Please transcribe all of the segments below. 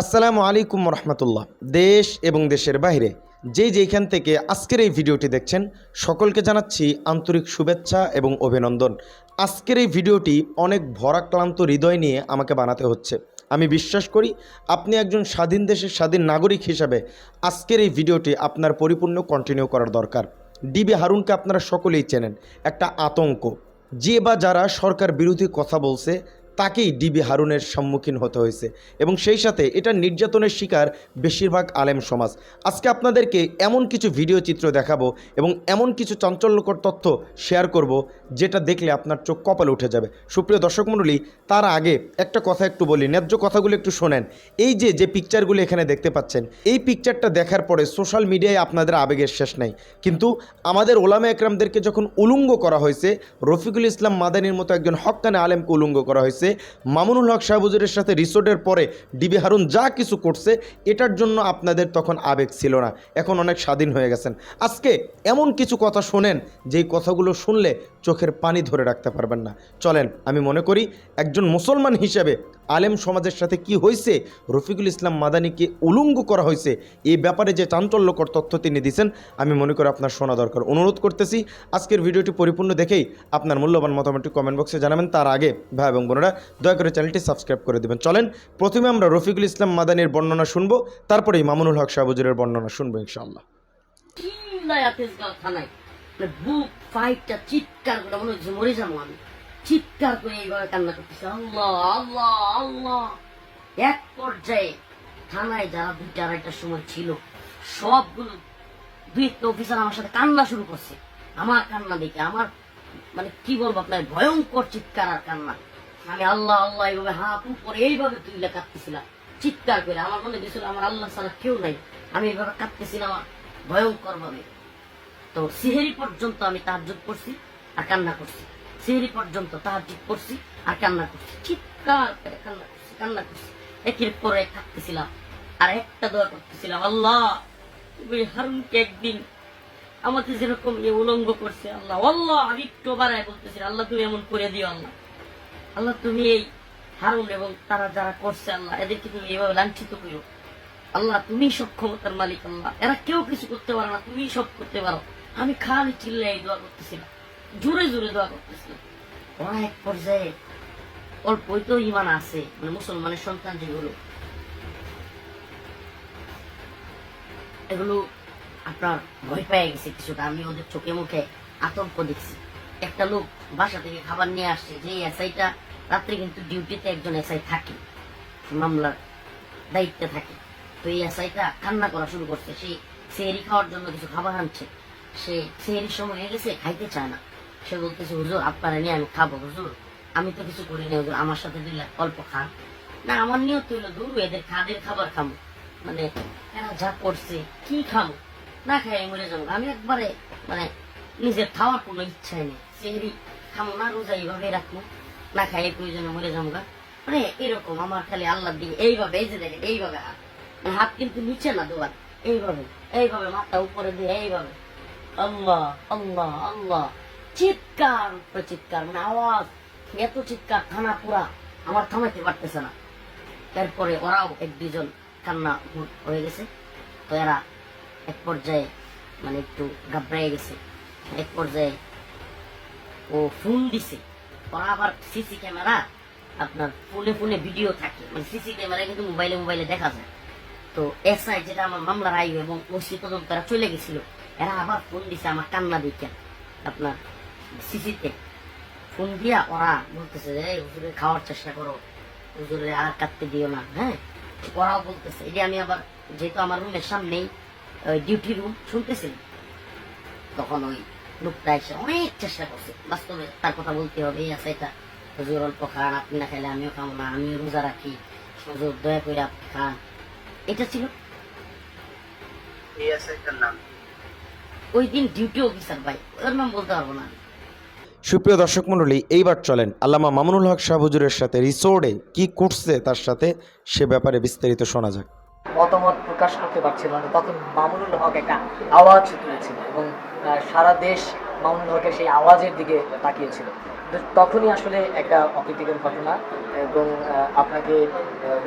আসসালামু আলাইকুম রহমতুল্লাহ। দেশ এবং দেশের বাইরে যে যেখান থেকে আজকের এই ভিডিওটি দেখছেন, সকলকে জানাচ্ছি আন্তরিক শুভেচ্ছা এবং অভিনন্দন। আজকের এই ভিডিওটি অনেক ভরাক্লান্ত হৃদয় নিয়ে আমাকে বানাতে হচ্ছে। আমি বিশ্বাস করি আপনি একজন স্বাধীন দেশের স্বাধীন নাগরিক হিসাবে আজকের এই ভিডিওটি আপনার পরিপূর্ণ কন্টিনিউ করার দরকার। ডিবি হারুনকে আপনারা সকলেই চেনেন, একটা আতঙ্ক। যে বা যারা সরকার বিরোধী কথা বলছে তাকেই ডিবি হারুনের সম্মুখীন হতে হয়েছে এবং সেই সাথে এটা নির্যাতনের শিকার বেশিরভাগ আলেম সমাজ। আজকে আপনাদেরকে এমন কিছু ভিডিও চিত্র দেখাবো এবং এমন কিছু চাঞ্চল্যকর তথ্য শেয়ার করব যেটা দেখলে আপনার চোখ কপালে উঠে যাবে। সুপ্রিয় দর্শক মণ্ডলী, তার আগে একটা কথা একটু বলি, ন্যায্য কথাগুলো একটু শোনেন। এই যে যে পিকচারগুলো এখানে দেখতে পাচ্ছেন, এই পিকচারটা দেখার পরে সোশ্যাল মিডিয়ায় আপনাদের আবেগের শেষ নাই। কিন্তু আমাদের ওলামা একরামদেরকে যখন উলঙ্গ করা হয়েছে, রফিকুল ইসলাম মাদানির মতো একজন হক্কানে আলেমকে উলঙ্গ করা হয়েছে মামুনুল হক শাহবুজুরের সাথে রিসোর্টের পরে ডিবি হারুন যা কিছু করছে, এটার জন্য আপনাদের তখন আবেগ ছিল না। এখন অনেক স্বাধীন হয়ে গেছেন। আজকে এমন কিছু কথা শোনেন, যেই কথাগুলো শুনলে চোখের পানি ধরে রাখতে পারবেন না। চলেন, আমি মনে করি একজন মুসলমান হিসেবে আলেম সমাজের সাথে কি হয়েছে? রফিকুল ইসলাম মাদানিকে উলঙ্গ করা হয়েছে। এই ব্যাপারে যে চাঞ্চল্যকর তথ্য তিনি দিয়েছেন, আমি মনে করি আপনার শোনা দরকার। অনুরোধ করতেছি, আজকের ভিডিওটি পরিপূর্ণ দেখেই আপনার মূল্যবান মতামতটি কমেন্ট বক্সে জানাবেন। তার আগে ভাই এবং বোনেরা, দয়া করে চ্যানেলটি সাবস্ক্রাইব করে দেবেন। চলেন, প্রথমে আমরা রফিকুল ইসলাম মাদানির বর্ণনা শুনব, তারপরেই মামুনুল হক শাহবুজুরের বর্ণনা শুনব ইনশাআল্লাহ। মানে চিৎকার চিৎকার করে এইভাবে কান্না করতেছে। আল্লাহ আল্লাহ আল্লাহ। এক পর্যায়ে থানায় যারা দুইটা আড়াইটার সময় ছিল, সবগুলো দুই একটা অফিসার আমার সাথে কান্না শুরু করছে। আমার কান্না দেখে আমার মানে কি বলব আপনার, ভয়ঙ্কর চিৎকার আর কান্না। আমি আল্লাহ আল্লাহ এইভাবে হাত উপরে এইভাবে তুইলে কাঁদতেছিলাম। চিৎকার করে আমার মনে দিয়েছিল আমার আল্লাহ ছাড়া কেউ নাই। আমি এইভাবে কাঁদতেছিলাম ভয়ঙ্কর ভাবে তো সিহেরি পর্যন্ত আমি তাহাজুদ করছি আর কান্না করছি। সিহেরি পর্যন্ত তাহাজুদ করছি আর কান্না করছি। চিৎকার করে কান্না করছি কান্না করছি। একের পরে থাকতেছিলাম আর একটা দোয়া করতেছিলাম, আল্লাহ, তুমি হারুনকে একদিন আমাকে যেরকম ইয়ে উলঙ্গ করছে, আল্লাহ আল্লাহ, আমি একটু বাড়ায় বলতেছি, আল্লাহ, তুমি এমন করে দিও, আল্লাহ। আল্লাহ, তুমি এই হারুন এবং তারা যারা করছে, আল্লাহ, এদেরকে তুমি এভাবে লাঞ্ছিত করো আল্লাহ, তুমি সব ক্ষমতার মালিক, আল্লাহ। এরা কেউ কিছু করতে পারে না, তুমি সব করতে পারো। আমি খালি চিল্লাই দোয়া করতেছিলাম। জোরে জোরে দোয়া করতেছিলাম ওরা এক পর্যায়ে অল্পই তো ইমান আছে মানে মুসলমানের সন্তান যেগুলো। এগুলো আপনার ভয় পেয়ে গেছে কিছুটা। আমি ওদের চোখে মুখে আতঙ্ক দেখছি। একটা লোক বাসা থেকে খাবার নিয়ে আসছে যে এসআইটা রাত্রে কিন্তু ডিউটিতে একজন এসআই থাকে, মামলার দায়িত্বে থাকে। তো এই এসআইটা কান্না করা শুরু করছে। সে সেহরি খাওয়ার জন্য কিছু খাবার আনছে। সে সেহরির সময় হয়ে গেছে, খাইতে চায় না। সে বলতেছে, হুজুর, আপনারা নিয়ে আমি খাব, হুজুর। আমি তো কিছু করি না হুজুর, আমার সাথে দিলে অল্প খান। না, আমার নিয়ত তুই দূর এদের খাদের খাবার খাব মানে এরা যা করছে, কি খাব না খাই মরে যাব। আমি একবারে মানে নিজের খাওয়ার কোনো ইচ্ছাই নেই। সেহরি খাব না, রোজা এইভাবে রাখব। না খাই প্রয়োজনে মরে যাব মানে এরকম আমার খালি আল্লাহর দিকে, এইভাবে, এই যে দেখেন, এইভাবে হাত। মানে হাত কিন্তু নিচে না, দোয়ার। এইভাবে এইভাবে মাথা উপরে দিয়ে, এইভাবে। আল্লাহ আল্লাহ আল্লাহ। চিৎকার উপরে চিৎকার মানে আওয়াজ, এত চিৎকার থানা পুরা আমার থামাইতে পারতেছে না। তারপরে ওরাও এক দুজন কান্না হয়ে গেছে। তো এরা এক পর্যায়ে মানে একটু ঘাবড়াই গেছে। এক পর্যায়ে ও ফোন দিছে। ওরা আবার সিসি ক্যামেরা, আপনার ফোনে ফোনে ভিডিও থাকে। মানে সিসি ক্যামেরা কিন্তু মোবাইলে মোবাইলে দেখা যায়। তো এসআই যেটা আমার মামলার আয়ু এবং ওসি তদন্ত তারা চলে গেছিল। এরা আবার ফোন দিছে আমার কান্না দিকে আপনার সিসিতে ফোন দিয়া ওরা বলতেছে যে "এই হুজুরে খাওয়ার চেষ্টা করো। হুজুরে আর কাটতে দিও না। হ্যাঁ? ওরাও বলতেছে এই যে আমি আবার যেহেতু আমার রুমের সামনেই ডিউটি রুম শুনতেছিলাম তখন ওই লোকটা এসে অনেক চেষ্টা করছে। বাস্তবে তার কথা বলতে হবে এই আছে এটা। হুজুর অল্প খান আপনি না খেলে আমিও খাব না আমিও রোজা রাখি। হুজুর দয়া করে আপনি খান। এটা ছিল। ওই দিন ডিউটি অফিসার ভাই ওর নাম বলতে পারব না। সুপ্রিয় দর্শক মণ্ডলী, এইবার চলেন আল্লামা মামুনুল হক শাহবুজুরের সাথে রিসোর্টে কি করছে তার সাথে সে ব্যাপারে বিস্তারিত শোনা যাক। মতামত প্রকাশ করতে পারছিল না। তখন মামুনুল হক একটা আওয়াজ তুলেছিল এবং সারা দেশ মামুনুল হকের সেই আওয়াজের দিকে তাকিয়েছিল। তখনই আসলে একটা অপ্রীতিকর ঘটনা এবং আপনাকে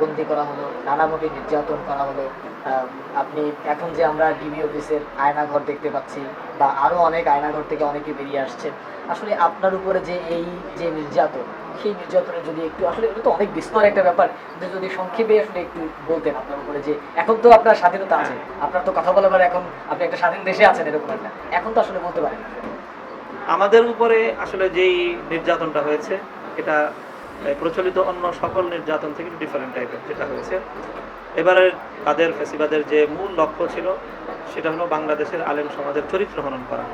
বন্দি করা হলো, নানাভাবে নির্যাতন করা হলো। আপনি এখন যে আমরা ডিবি অফিসের আয়নাঘর দেখতে পাচ্ছি বা আরও অনেক আয়নাঘর থেকে অনেকে বেরিয়ে আসছে, আসলে আপনার উপরে যে এই যে নির্যাতন, সেই নির্যাতনের যদি একটু, আসলে এটা তো অনেক বিস্তর একটা ব্যাপার যদি সংক্ষেপে আসলে একটু বলতেন আপনার উপরে যে এখন তো আপনার স্বাধীনতা আছে, আপনার তো কথা বলাবার এখন আপনি একটা স্বাধীন দেশে আছেন এরকম একটা, এখন তো আসলে বলতে পারেন আমাদের উপরে আসলে যেই নির্যাতনটা হয়েছে, এটা প্রচলিত অন্য সকল নির্যাতন থেকে ডিফারেন্ট টাইপের যেটা হয়েছে। এবারে তাদের ফেসিবাদের যে মূল লক্ষ্য ছিল, সেটা হলো বাংলাদেশের আলেম সমাজের চরিত্র হনন করা,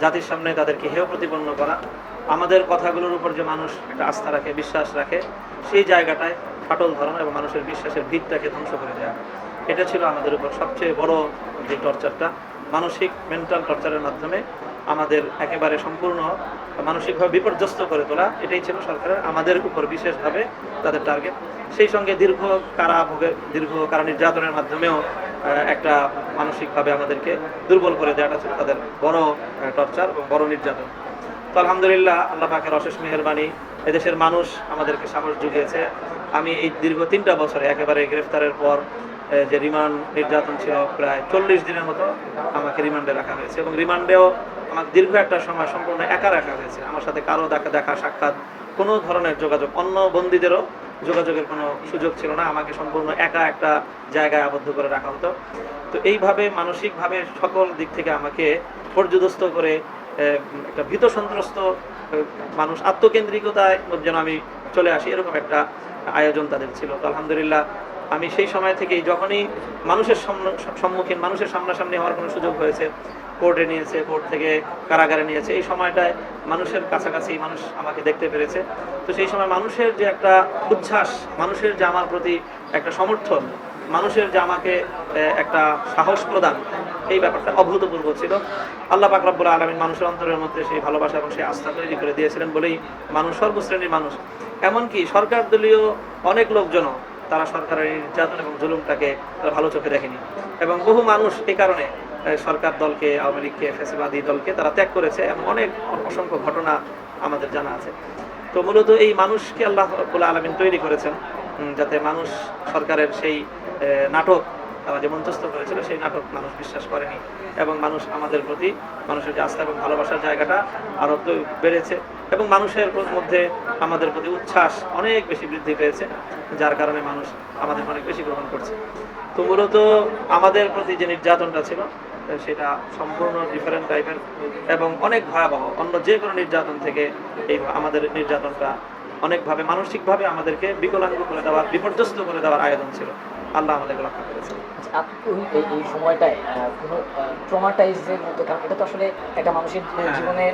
জাতির সামনে তাদেরকে হেয় প্রতিপন্ন করা, আমাদের কথাগুলোর উপর যে মানুষ একটা আস্থা রাখে, বিশ্বাস রাখে, সেই জায়গাটায় ফাটল ধরানো এবং মানুষের বিশ্বাসের ভিতটাকে ধ্বংস করে দেওয়া এটা ছিল আমাদের উপর সবচেয়ে বড় যে টর্চারটা মানসিক মেন্টাল টর্চারের মাধ্যমে আমাদের একেবারে সম্পূর্ণ মানসিকভাবে বিপর্যস্ত করে তোলা, এটাই ছিল সরকারের, আমাদের উপর বিশেষভাবে তাদের টার্গেট সেই সঙ্গে দীর্ঘ কারা ভোগের দীর্ঘ কারা নির্যাতনের মাধ্যমেও একটা মানসিকভাবে আমাদেরকে দুর্বল করে দেওয়াটা ছিল তাদের বড় টর্চার এবং বড় নির্যাতন। তো আলহামদুলিল্লাহ, আল্লাহ পাকের অশেষ মেহরবানি, এদেশের মানুষ আমাদেরকে সাহস জুগিয়েছে। আমি এই দীর্ঘ তিনটা বছরে একেবারে গ্রেফতারের পর যে রিমান্ড নির্যাতন ছিল প্রায় চল্লিশ দিনের মতো আমাকে রিমান্ডে রাখা হয়েছে এবং রিমান্ডেও আমার দীর্ঘ একটা সময় সম্পূর্ণ একা রাখা হয়েছে। আমার সাথে কারও দেখা দেখা, সাক্ষাৎ কোনো ধরনের যোগাযোগ, অন্য বন্দীদেরও যোগাযোগের কোনো সুযোগ ছিল না। আমাকে সম্পূর্ণ একা একটা জায়গায় আবদ্ধ করে রাখা হতো। তো এইভাবে মানসিকভাবে সকল দিক থেকে আমাকে পর্যদস্ত করে একটা ভীত সন্ত্রস্ত মানুষ আত্মকেন্দ্রিকতায় যেন আমি চলে আসি, এরকম একটা আয়োজন তাদের ছিল। তো আলহামদুলিল্লাহ আমি সেই সময় থেকেই যখনই মানুষের সম্মুখীন, মানুষের সামনাসামনি হওয়ার কোনো সুযোগ হয়েছে, কোর্টে নিয়েছে, কোর্ট থেকে কারাগারে নিয়েছে, এই সময়টায় মানুষের কাছাকাছি মানুষ আমাকে দেখতে পেরেছে। তো সেই সময় মানুষের যে একটা উচ্ছ্বাস, মানুষের যে আমার প্রতি একটা সমর্থন, মানুষের যে আমাকে একটা সাহস প্রদান, এই ব্যাপারটা অভূতপূর্ব ছিল। আল্লাহ পাক রব্বুল আলমিন মানুষের অন্তরের মধ্যে সেই ভালোবাসা এবং সেই আস্থা তৈরি করে দিয়েছিলেন বলেই মানুষ সর্বশ্রেণীর মানুষ। এমনকি সরকার দলীয় অনেক লোকজনও তারা সরকারের নির্যাতন এবং জুলুমটাকে ভালো চোখে দেখেনি। এবং বহু মানুষ এই কারণে সরকার দলকে, আওয়ামী লীগকে ফেসিবাদী দলকে তারা ত্যাগ করেছে এবং অনেক, অসংখ্য ঘটনা আমাদের জানা আছে। তো মূলত এই মানুষকে আল্লাহ রব্বুল আলমিন তৈরি করেছেন যাতে মানুষ সরকারের সেই নাটক, তারা যে মঞ্চস্থ করেছিল সেই নাটক মানুষ বিশ্বাস করেনি এবং মানুষ আমাদের প্রতি মানুষের যে আস্থা এবং ভালোবাসার জায়গাটা আরও বেড়েছে। এবং মানুষের মধ্যে আমাদের প্রতি উচ্ছ্বাস অনেক বেশি বৃদ্ধি পেয়েছে, যার কারণে মানুষ আমাদের অনেক বেশি গ্রহণ করছে। তো মূলত আমাদের প্রতি যে নির্যাতনটা ছিল, সেটা সম্পূর্ণ ডিফারেন্ট টাইপের এবং অনেক ভয়াবহ। অন্য যে কোনো নির্যাতন থেকে এই আমাদের নির্যাতনটা অনেকভাবে, মানসিকভাবে আমাদেরকে বিকলাঙ্গ করে দেওয়ার, বিপর্যস্ত করে দেওয়ার আয়োজন ছিল। আল্লাহ আমাদেরকে রক্ষা করেছে আচ্ছা, এই এই সময়টায় কোনো ট্রমাটাইজের মতো কারণ এটা তো আসলে একটা মানুষের হ্যাঁ। জীবনে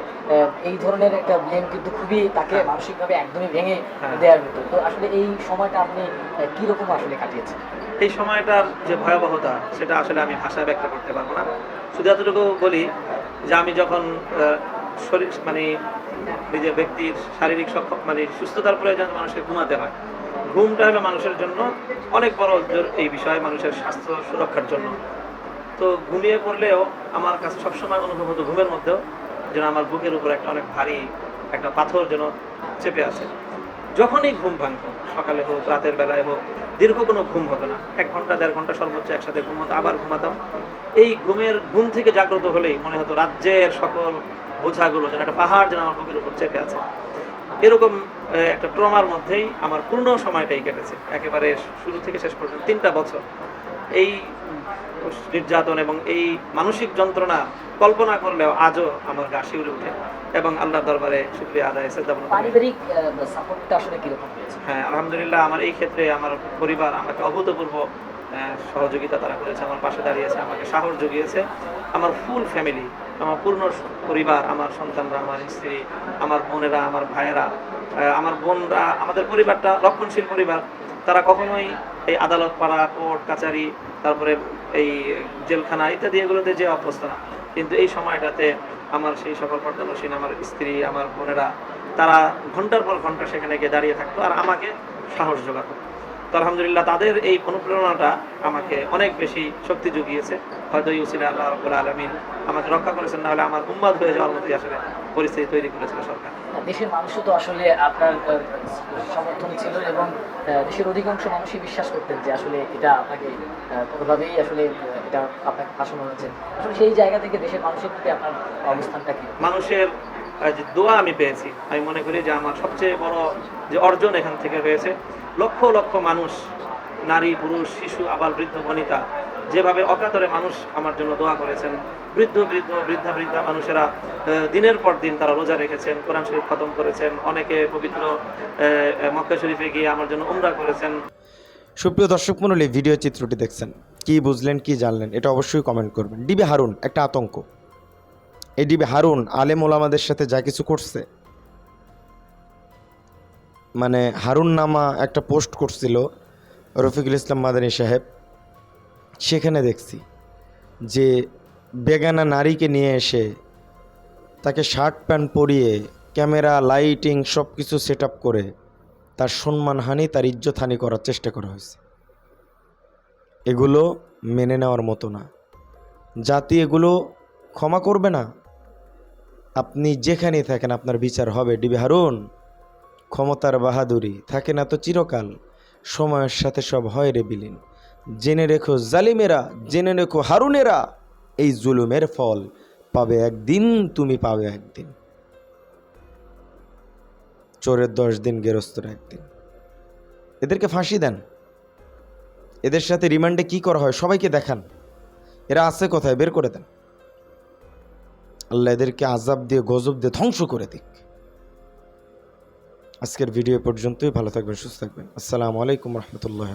এই ধরনের একটা ব্লেম কিন্তু খুবই তাকে হ্যাঁ। মানসিকভাবে একদমই ভেঙে হ্যাঁ। দেওয়ার মতো তো আসলে এই সময়টা আপনি কি রকম আসলে কাটিয়েছেন এই সময়টার যে ভয়াবহতা সেটা আসলে আমি ভাষায় ব্যক্ত করতে পারব না শুধু এতটুকু বলি যে আমি যখন শরীর মানে নিজের ব্যক্তির শারীরিক সক্ষম মানে সুস্থতার প্রয়োজন মানুষকে ঘুমাতে হয় ঘুমটা হলো মানুষের জন্য অনেক বড় এই বিষয়ে, মানুষের স্বাস্থ্য সুরক্ষার জন্য। তো ঘুমিয়ে পড়লেও আমার কাছে সবসময় অনুভব হতো ঘুমের মধ্যেও, যেন আমার বুকের উপর একটা অনেক ভারী একটা পাথর যেন চেপে আছে। যখনই ঘুম ভাঙতো, সকালে হোক, রাতের বেলায় হোক, দীর্ঘ কোনো ঘুম হতো না। এক ঘণ্টা, দেড় ঘণ্টা সর্বোচ্চ একসাথে ঘুম হতো আবার ঘুমাতাম। এই ঘুমের ঘুম থেকে জাগ্রত হলেই মনে হতো রাজ্যের সকল বোঝাগুলো যেন একটা পাহাড় যেন আমার বুকের উপর চেপে আছে। এরকম একটা ট্রমার মধ্যেই আমার পূর্ণ সময়টাই কেটেছে। একেবারে শুরু থেকে শেষ পর্যন্ত তিনটা বছর। এই নির্যাতন এবং এই মানসিক যন্ত্রণা কল্পনা করলেও আজও আমার গা শিউরে উঠে এবং আল্লাহ দরবারে শুক্রিয়া আদায় পারিবারিক সাপোর্টটা আসলে কীরকম হ্যাঁ আলহামদুলিল্লাহ আমার এই ক্ষেত্রে আমার পরিবার আমাকে অভূতপূর্ব সহযোগিতা তারা করেছে, আমার পাশে দাঁড়িয়েছে, আমাকে সাহস জুগিয়েছে। আমার ফুল ফ্যামিলি আমার পূর্ণ পরিবার, আমার সন্তানরা, আমার স্ত্রী, আমার বোনেরা, আমার ভাইয়েরা আমার বোনরা, আমাদের পরিবারটা রক্ষণশীল পরিবার। তারা কখনোই এই আদালত, পাড়া, কোর্ট, কাচারি, তারপরে এই জেলখানা ইত্যাদি এগুলোতে যে অভ্যস্ত না। কিন্তু এই সময়টাতে আমার সেই সকল পর্দানসীন আমার স্ত্রী, আমার বোনেরা, তারা ঘণ্টার পর ঘণ্টা সেখানে গিয়ে দাঁড়িয়ে থাকতো আর আমাকে সাহস যোগাতো তো আলহামদুলিল্লাহ তাদের এই অনুপ্রেরণাটা আমাকে অনেক বেশি শক্তি জুগিয়েছে। হয়তো ইউসিলা আল্লাহ রবুল আলমিন আমাকে রক্ষা করেছেন না হলে আমার উম্মাদ হয়ে যাওয়ার মতোই আসলে পরিস্থিতি তৈরি করেছিল সরকার। দেশের মানুষও তো আসলে আপনার সমর্থনে ছিল এবং দেশের অধিকাংশ মানুষই বিশ্বাস করতেন যে আসলে এটা আপনাকে কোনোভাবেই আসলে এটা আপনাকে ফাঁসানো হয়েছে। আসলে সেই জায়গা থেকে দেশের মানুষের প্রতি আপনার অবস্থানটা কি? মানুষের যে দোয়া আমি পেয়েছি আমি মনে করি যে আমার সবচেয়ে বড় যে অর্জন এখান থেকে হয়েছে। লক্ষ লক্ষ মানুষ, নারী, পুরুষ, শিশু আবার বৃদ্ধ, বনিতা, যেভাবে অকাতরে মানুষ আমার জন্য দোয়া করেছেন, বৃদ্ধ বৃদ্ধ, বৃদ্ধা বৃদ্ধা মানুষেরা দিনের পর দিন তারা রোজা রেখেছেন, কোরআন শরীফ খতম করেছেন, অনেকে পবিত্র মক্কা শরীফে গিয়ে আমার জন্য উমরা করেছেন। সুপ্রিয় দর্শক মণ্ডলী ভিডিও চিত্রটি দেখছেন। কি বুঝলেন, কি জানলেন, এটা অবশ্যই কমেন্ট করবেন। ডিবি হারুন, একটা আতঙ্ক। এই ডিবি হারুন, আলেম ওলামাদের সাথে যা কিছু করছে মানে হারুন নামা একটা পোস্ট করছিল রফিকুল ইসলাম মাদানী সাহেব। সেখানে দেখছি যে বেগানা নারীকে নিয়ে এসে তাকে শার্ট প্যান্ট পরিয়ে, ক্যামেরা, লাইটিং সব কিছু সেট করে তার সম্মানহানি তার ইজ্জতহানি করার চেষ্টা করা হয়েছে। এগুলো মেনে নেওয়ার মতো না। জাতি এগুলো ক্ষমা করবে না। আপনি যেখানেই থাকেন আপনার বিচার হবে। ডিবি হারুন ক্ষমতার বাহাদুরি, থাকে না তো চিরকাল। সময়ের সাথে সব হয় রে বিলীন। জেনে রেখো জালিমেরা, জেনে রেখো হারুনেরা, এই জুলুমের ফল পাবে একদিন, তুমি পাবে একদিন। চোরের দশ দিন গেরস্তর একদিন। এদেরকে ফাঁসি দেন। এদের সাথে রিমান্ডে কি করা হয় সবাইকে দেখান। এরা আছে কোথায়? বের করে দেন। আল্লাহ এদেরকে আজাব দিয়ে, গজব দিয়ে ধ্বংস করে দিক। আজকের ভিডিও পর্যন্তই। ভালো থাকবেন সুস্থ থাকবেন। আসসালামু আলাইকুম রহমতুল্লাহ